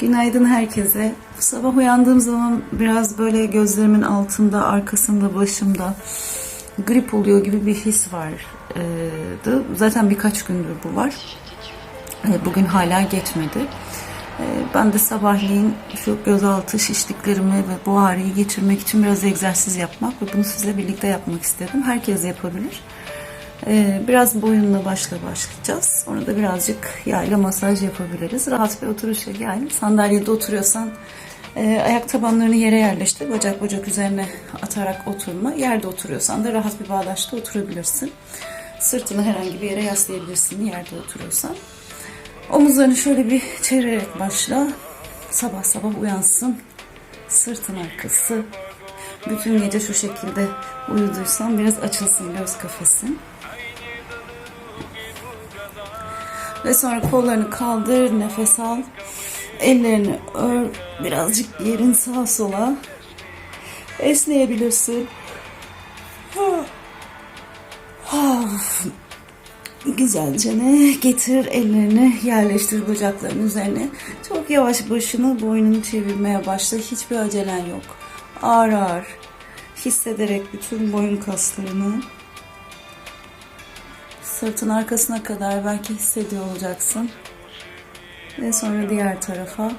Günaydın herkese. Bu sabah uyandığım zaman biraz böyle gözlerimin altında, arkasında, başımda grip oluyor gibi bir his vardı. Zaten birkaç gündür bu var. E, Bugün hala geçmedi. E, Ben de sabahleyin şu gözaltı şişliklerimi ve bu ağrıyı geçirmek için biraz egzersiz yapmak ve bunu sizle birlikte yapmak istedim. Herkes yapabilir. Ee, Biraz boyunla başla başlayacağız. Sonra da birazcık yayla masaj yapabiliriz. Rahat bir oturuşa gel. Sandalyede oturuyorsan e, ayak tabanlarını yere yerleştir. Bacak bacak üzerine atarak oturma. Yerde oturuyorsan da rahat bir bağdaşta oturabilirsin. Sırtını herhangi bir yere yaslayabilirsin yerde oturuyorsan. Omuzlarını şöyle bir çevirerek başla. Sabah sabah uyansın. Sırtın arkası. Bütün gece şu şekilde uyuduysan biraz açılsın göz kafesin. Ve sonra kollarını kaldır, nefes al. Ellerini ör, birazcık yerin sağa sola. Esneyebilirsin. Güzelce ne getir ellerini yerleştir bacakların üzerine. Çok yavaş başını boynunu çevirmeye başla. Hiçbir acelen yok. Ağır ağır hissederek bütün boyun kaslarını sırtın arkasına kadar belki hissediyor olacaksın. Ve sonra diğer tarafa.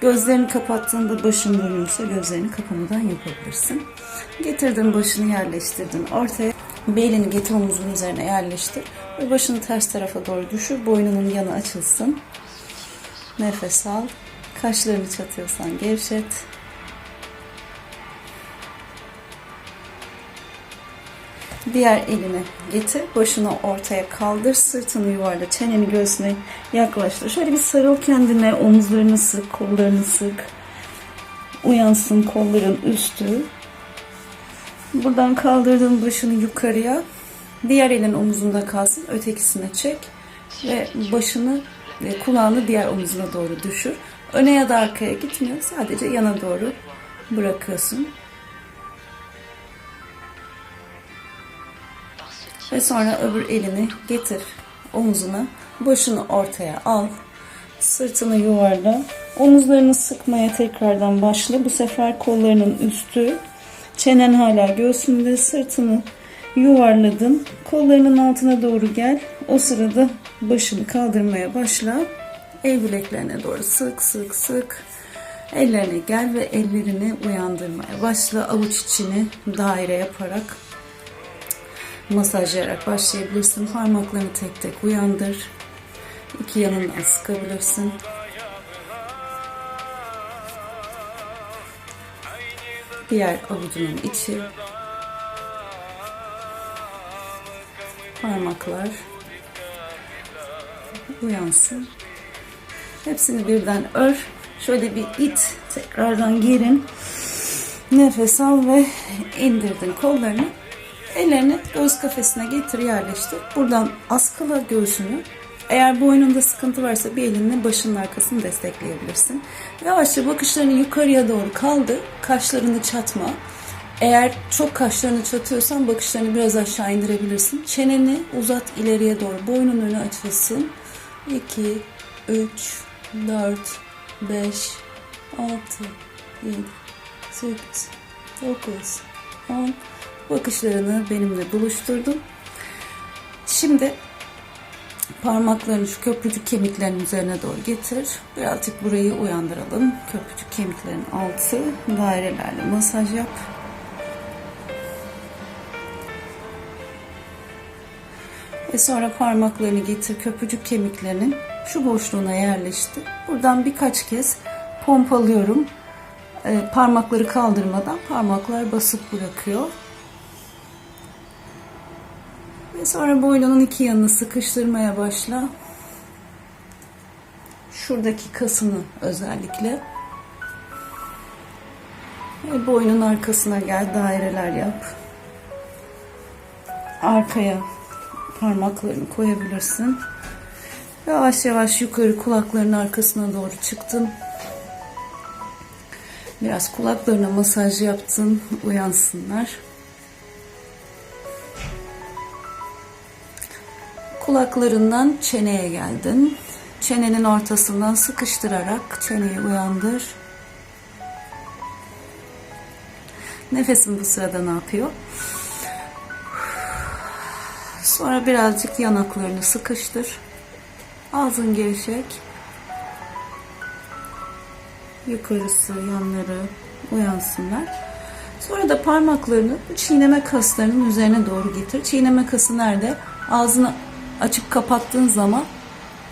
Gözlerini kapattığında başın dönüyorsa gözlerini kapamadan yapabilirsin. Getirdin başını yerleştirdin ortaya. Belini getir omuzun üzerine yerleştir. Ve başını ters tarafa doğru düşür. Boynunun yanı açılsın. Nefes al. Kaşlarını çatıyorsan gevşet. Diğer elini getir. Başını ortaya kaldır. Sırtını yuvarla. Çeneni göğsüne yaklaştır. Şöyle bir sarıl kendine. Omuzlarını sık. Kollarını sık. Uyansın kolların üstü. Buradan kaldırdığın başını yukarıya. Diğer elin omuzunda kalsın. Ötekisine çek. Ve başını ve kulağını diğer omuzuna doğru düşür. Öne ya da arkaya gitmiyor. Sadece yana doğru bırakıyorsun. Ve sonra öbür elini getir omuzuna. Başını ortaya al. Sırtını yuvarla. Omuzlarını sıkmaya tekrardan başla. Bu sefer kollarının üstü. Çenen hala göğsünde. Sırtını yuvarladın. Kollarının altına doğru gel. O sırada başını kaldırmaya başla. El bileklerine doğru sık sık sık. Ellerine gel ve ellerini uyandırmaya başla. Avuç içini daire yaparak masajlayarak başlayabilirsin. Parmaklarını tek tek uyandır. İki yanından sıkabilirsin. Diğer avucunun içi. Parmaklar uyansın. Hepsini birden ör. Şöyle bir it. Tekrardan girin. Nefes al ve indirdin kollarını. Ellerini göğüs kafesine getir yerleştir. Buradan askıla göğsünü. Eğer boynunda sıkıntı varsa bir elinle başının arkasını destekleyebilirsin. Yavaşça bakışlarını yukarıya doğru kaldır. Kaşlarını çatma. Eğer çok kaşlarını çatıyorsan bakışlarını biraz aşağı indirebilirsin. Çeneni uzat ileriye doğru. Boynun önü açılsın. 2, 3, 4, 5, 6, 7, 8, 9, 10. Bakışlarını benimle buluşturdun. Şimdi parmaklarını şu köprücük kemiklerin üzerine doğru getir. Birazcık burayı uyandıralım. Köprücük kemiklerin altı dairelerle masaj yap. Ve sonra parmaklarını getir köprücük kemiklerinin şu boşluğuna yerleştir. Buradan birkaç kez pompalıyorum. Ee, parmakları kaldırmadan parmaklar basıp bırakıyor. Ve sonra boynunun iki yanını sıkıştırmaya başla. Şuradaki kasını özellikle. Ve boynun arkasına gel daireler yap. Arkaya parmaklarını koyabilirsin. Yavaş yavaş yukarı kulakların arkasına doğru çıktın. Biraz kulaklarına masaj yaptın, uyansınlar. Kulaklarından çeneye geldin. Çenenin ortasından sıkıştırarak çeneyi uyandır. Nefesin bu sırada ne yapıyor? Sonra birazcık yanaklarını sıkıştır. Ağzın gevşek. Yukarısı, yanları uyansınlar. Sonra da parmaklarını çiğneme kaslarının üzerine doğru getir. Çiğneme kası nerede? Ağzını açıp kapattığın zaman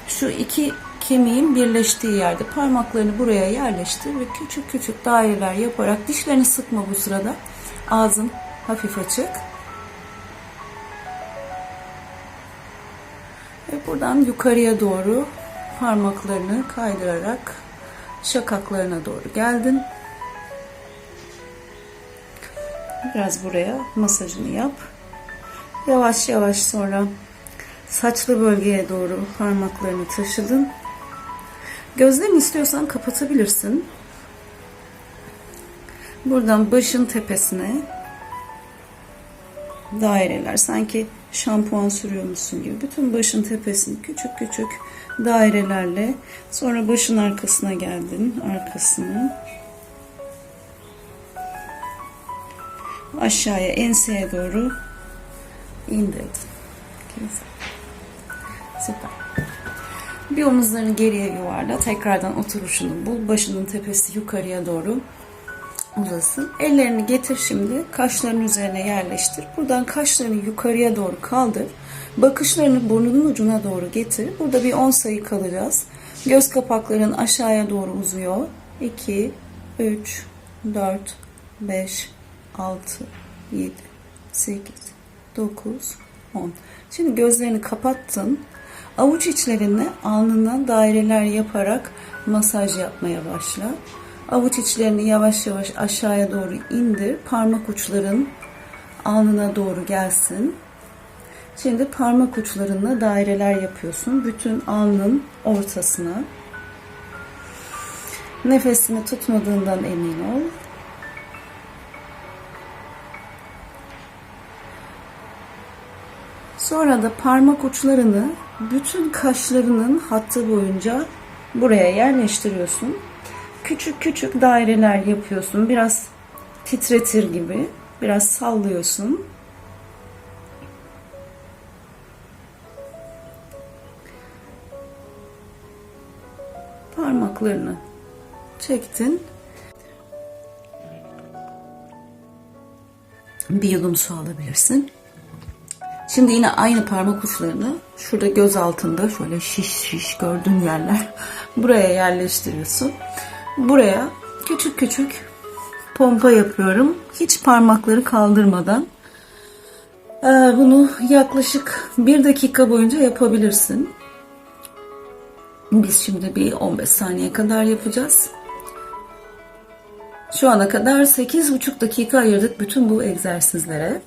şu iki kemiğin birleştiği yerde parmaklarını buraya yerleştir ve küçük küçük daireler yaparak dişlerini sıkma bu sırada. Ağzın hafif açık. Ve buradan yukarıya doğru parmaklarını kaydırarak şakaklarına doğru geldin. Biraz buraya masajını yap. Yavaş yavaş sonra saçlı bölgeye doğru parmaklarını taşıdın. Gözlerini istiyorsan kapatabilirsin. Buradan başın tepesine daireler sanki şampuan sürüyormuşsun gibi bütün başın tepesini küçük küçük dairelerle sonra başın arkasına geldin arkasını aşağıya enseye doğru indirdin. Güzel. Süper. Bir omuzlarını geriye yuvarla. Tekrardan oturuşunu bul. Başının tepesi yukarıya doğru uzasın. Ellerini getir şimdi. Kaşların üzerine yerleştir. Buradan kaşlarını yukarıya doğru kaldır. Bakışlarını burnunun ucuna doğru getir. Burada bir 10 sayı kalacağız. Göz kapakların aşağıya doğru uzuyor. 2, 3, 4, 5, 6, 7, 8, 9, 10. Şimdi gözlerini kapattın. Avuç içlerine alnından daireler yaparak masaj yapmaya başla. Avuç içlerini yavaş yavaş aşağıya doğru indir. Parmak uçların alnına doğru gelsin. Şimdi parmak uçlarınla daireler yapıyorsun. Bütün alnın ortasına. Nefesini tutmadığından emin ol. Sonra da parmak uçlarını bütün kaşlarının hattı boyunca buraya yerleştiriyorsun. Küçük küçük daireler yapıyorsun. Biraz titretir gibi. Biraz sallıyorsun. Parmaklarını çektin. Bir yudum su alabilirsin. Şimdi yine aynı parmak uçlarını şurada göz altında şöyle şiş şiş gördüğün yerler buraya yerleştiriyorsun. Buraya küçük küçük pompa yapıyorum. Hiç parmakları kaldırmadan. Ee, bunu yaklaşık bir dakika boyunca yapabilirsin. Biz şimdi bir 15 saniye kadar yapacağız. Şu ana kadar 8,5 dakika ayırdık bütün bu egzersizlere.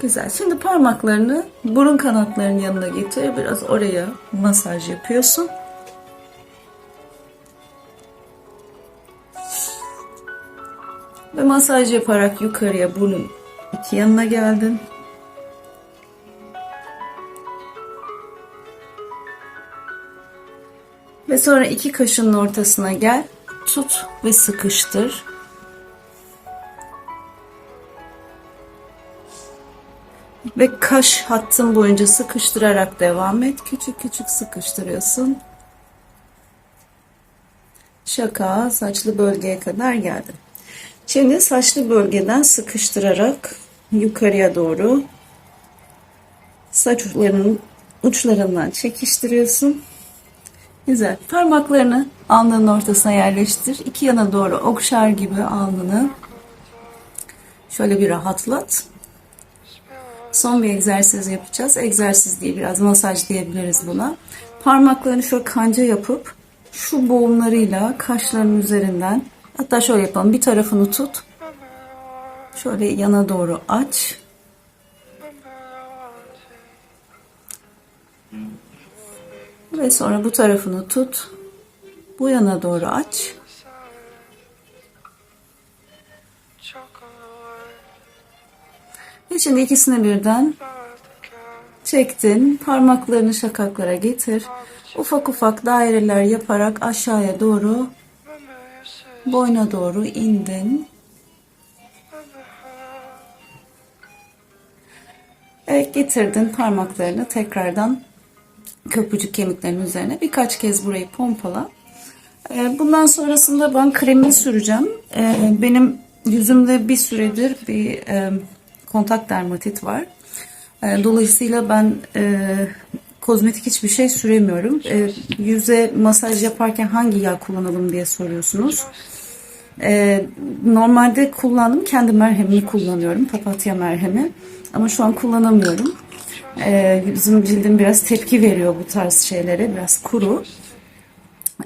Güzel. Şimdi parmaklarını burun kanatlarının yanına getir. Biraz oraya masaj yapıyorsun. Ve masaj yaparak yukarıya burnun iki yanına geldin. Ve sonra iki kaşının ortasına gel. Tut ve sıkıştır. Ve kaş hattın boyunca sıkıştırarak devam et. Küçük küçük sıkıştırıyorsun. Şaka saçlı bölgeye kadar geldin. Şimdi saçlı bölgeden sıkıştırarak yukarıya doğru saç uçlarının uçlarından çekiştiriyorsun. Güzel. Parmaklarını alnının ortasına yerleştir. İki yana doğru okşar gibi alnını şöyle bir rahatlat. Son bir egzersiz yapacağız. Egzersiz değil biraz masaj diyebiliriz buna. Parmaklarını şöyle kanca yapıp şu boğumlarıyla kaşların üzerinden hatta şöyle yapalım. Bir tarafını tut. Şöyle yana doğru aç. Ve sonra bu tarafını tut. Bu yana doğru aç. Ve şimdi ikisini birden çektin. Parmaklarını şakaklara getir. Ufak ufak daireler yaparak aşağıya doğru boyna doğru indin. Evet getirdin parmaklarını tekrardan köprücük kemiklerinin üzerine birkaç kez burayı pompala. Ee, Bundan sonrasında ben kremi süreceğim. Ee, Benim yüzümde bir süredir bir e, kontak dermatit var. Ee, Dolayısıyla ben e, kozmetik hiçbir şey süremiyorum. Ee, Yüze masaj yaparken hangi yağ kullanalım diye soruyorsunuz. Ee, normalde kullandım. Kendi merhemimi kullanıyorum. Papatya merhemi. Ama şu an kullanamıyorum. Ee, bizim cildim biraz tepki veriyor bu tarz şeylere. Biraz kuru.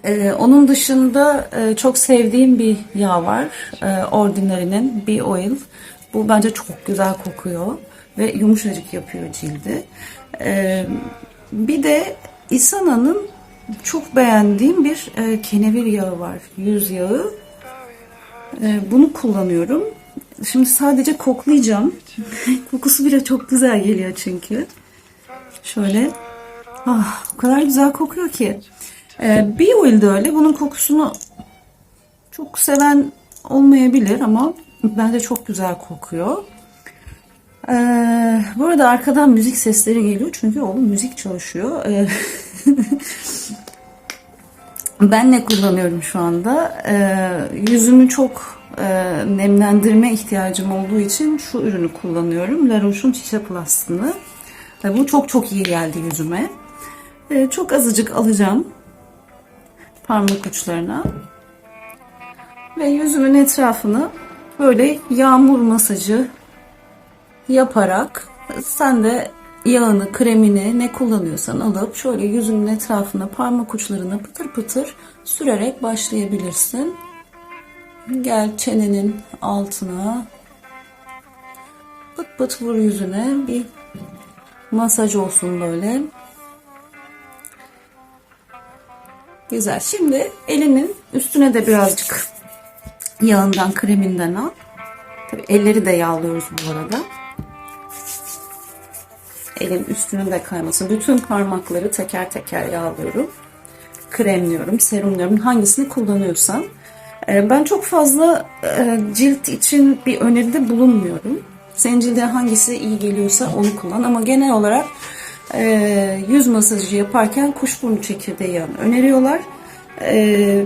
Ee, onun dışında e, çok sevdiğim bir yağ var. Ee, Ordinary'nin Bee Oil. Bu bence çok güzel kokuyor ve yumuşacık yapıyor cildi. Ee, bir de Isana'nın çok beğendiğim bir e, kenevir yağı var. Yüz yağı. Ee, bunu kullanıyorum. Şimdi sadece koklayacağım. Kokusu bile çok güzel geliyor çünkü. Şöyle. Ah, o kadar güzel kokuyor ki. Ee, Bee Oil de öyle. Bunun kokusunu çok seven olmayabilir ama bence çok güzel kokuyor. Ee, bu arada arkadan müzik sesleri geliyor çünkü oğlum müzik çalışıyor. Ee, ben ne kullanıyorum şu anda? Ee, yüzümü çok e, nemlendirme ihtiyacım olduğu için şu ürünü kullanıyorum. La Roche'un Çiçe Plus'ını. Ee, bu çok çok iyi geldi yüzüme. Ee, çok azıcık alacağım parmak uçlarına. Ve yüzümün etrafını böyle yağmur masajı yaparak sen de yağını, kremini ne kullanıyorsan alıp şöyle yüzünün etrafına parmak uçlarına pıtır pıtır sürerek başlayabilirsin. Gel çenenin altına pıt pıt vur yüzüne bir masaj olsun böyle. Güzel. Şimdi elinin üstüne de birazcık yağından, kreminden al. Tabii elleri de yağlıyoruz bu arada. Elin üstünün de kayması. Bütün parmakları teker teker yağlıyorum. Kremliyorum, serumluyorum. Hangisini kullanıyorsam. Ee, Ben çok fazla e, cilt için bir öneride bulunmuyorum. Senin cildine hangisi iyi geliyorsa onu kullan. Ama genel olarak e, yüz masajı yaparken kuşburnu çekirdeği yağını öneriyorlar. E,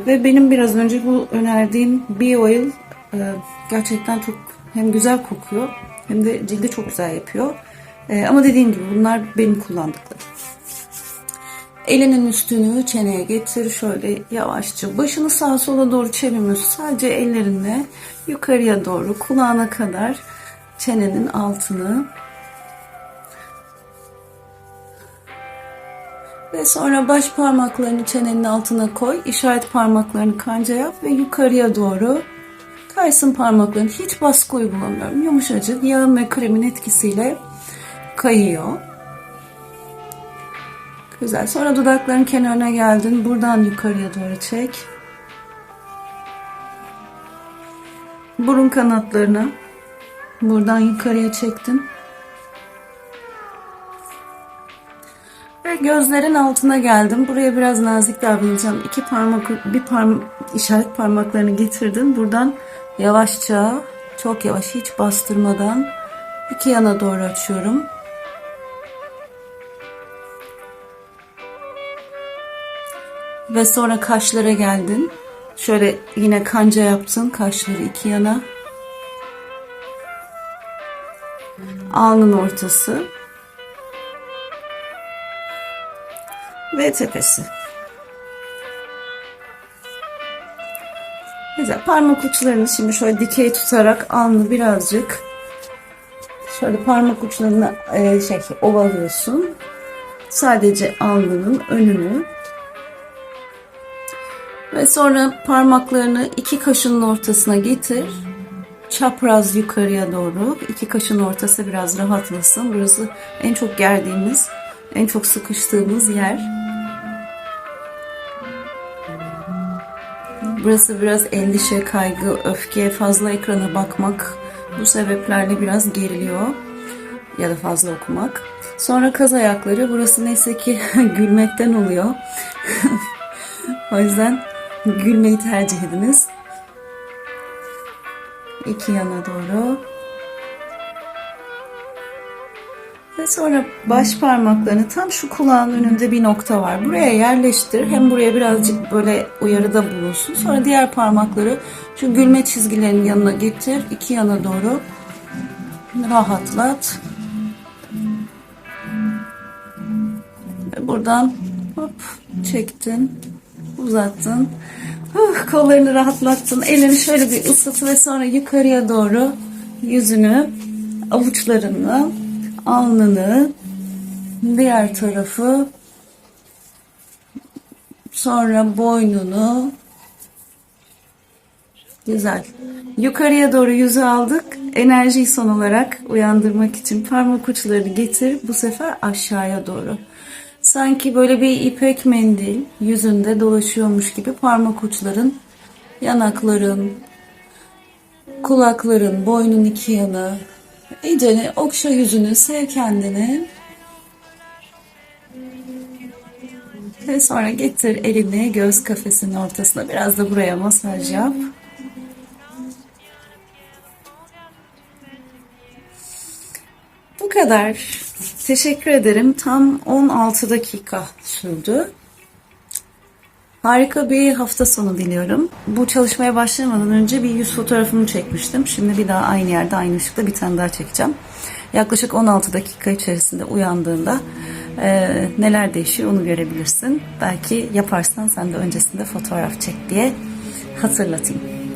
ve benim biraz önce bu önerdiğim Bee Oil e, gerçekten çok hem güzel kokuyor hem de cildi çok güzel yapıyor. E, ama dediğim gibi bunlar benim kullandıklarım. Elinin üstünü çeneye getir şöyle yavaşça başını sağa sola doğru çevirmiyorsun. Sadece ellerinle yukarıya doğru kulağına kadar çenenin altını Ve sonra baş parmaklarını çenenin altına koy. işaret parmaklarını kanca yap ve yukarıya doğru kaysın parmakların. Hiç baskı uygulamıyorum. Yumuşacık yağın ve kremin etkisiyle kayıyor. Güzel. Sonra dudakların kenarına geldin. Buradan yukarıya doğru çek. Burun kanatlarını buradan yukarıya çektin. Ve gözlerin altına geldim. Buraya biraz nazik davranacağım. İki parmak, bir parmak, işaret parmaklarını getirdim. Buradan yavaşça, çok yavaş, hiç bastırmadan iki yana doğru açıyorum. Ve sonra kaşlara geldin. Şöyle yine kanca yaptın. Kaşları iki yana. Alnın ortası. Ve tepesi. Güzel. Parmak uçlarını şimdi şöyle dikey tutarak alnı birazcık şöyle parmak uçlarını e, şey ovalıyorsun. Sadece alnının önünü ve sonra parmaklarını iki kaşının ortasına getir. Çapraz yukarıya doğru. iki kaşın ortası biraz rahatlasın. Burası en çok gerdiğimiz, en çok sıkıştığımız yer. Burası biraz endişe, kaygı, öfke, fazla ekrana bakmak bu sebeplerle biraz geriliyor. ya da fazla okumak. Sonra kaz ayakları. Burası neyse ki gülmekten oluyor. o yüzden gülmeyi tercih ediniz. İki yana doğru. Ve sonra baş parmaklarını tam şu kulağın önünde bir nokta var. Buraya yerleştir. Hem buraya birazcık böyle uyarıda bulunsun. Sonra diğer parmakları şu gülme çizgilerinin yanına getir. iki yana doğru rahatlat. Ve buradan hop çektin. Uzattın. Uh, kollarını rahatlattın. Elini şöyle bir ısıt ve sonra yukarıya doğru yüzünü, avuçlarını, alnını, diğer tarafı, sonra boynunu. Güzel. Yukarıya doğru yüzü aldık. Enerjiyi son olarak uyandırmak için parmak uçlarını getir. Bu sefer aşağıya doğru. Sanki böyle bir ipek mendil yüzünde dolaşıyormuş gibi parmak uçların, yanakların, kulakların, boynun iki yanı, İyice okşa yüzünü, sev kendini. Ve sonra getir elini göz kafesinin ortasına. Biraz da buraya masaj yap. Bu kadar. Teşekkür ederim. Tam 16 dakika sürdü. Harika bir hafta sonu diliyorum. Bu çalışmaya başlamadan önce bir yüz fotoğrafımı çekmiştim. Şimdi bir daha aynı yerde aynı ışıkta bir tane daha çekeceğim. Yaklaşık 16 dakika içerisinde uyandığında e, neler değişiyor onu görebilirsin. Belki yaparsan sen de öncesinde fotoğraf çek diye hatırlatayım.